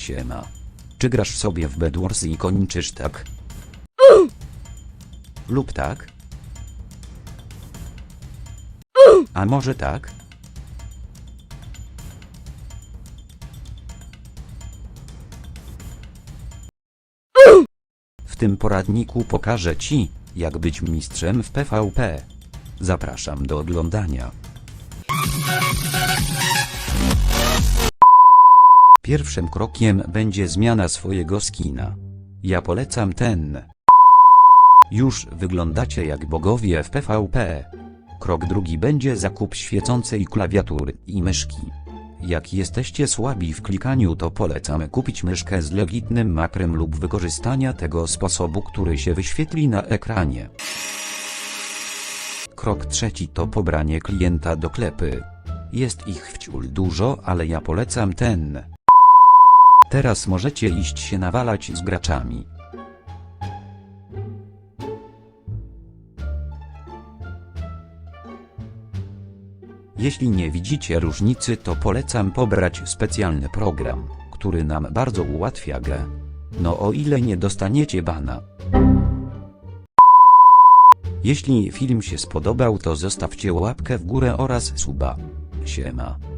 Siema. Czy grasz sobie w Bedwars i kończysz tak? Lub tak? A może tak? W tym poradniku pokażę Ci, jak być mistrzem w PvP. Zapraszam do oglądania. Pierwszym krokiem będzie zmiana swojego skina. Ja polecam ten. Już wyglądacie jak bogowie w PvP. Krok drugi będzie zakup świecącej klawiatury i myszki. Jak jesteście słabi w klikaniu to polecam kupić myszkę z legitnym makrem lub wykorzystania tego sposobu, który się wyświetli na ekranie. Krok trzeci to pobranie klienta do klepy. Jest ich wciul dużo, ale ja polecam ten. Teraz możecie iść się nawalać z graczami. Jeśli nie widzicie różnicy to polecam pobrać specjalny program, który nam bardzo ułatwia grę. No o ile nie dostaniecie bana. Jeśli film się spodobał to zostawcie łapkę w górę oraz suba. Siema.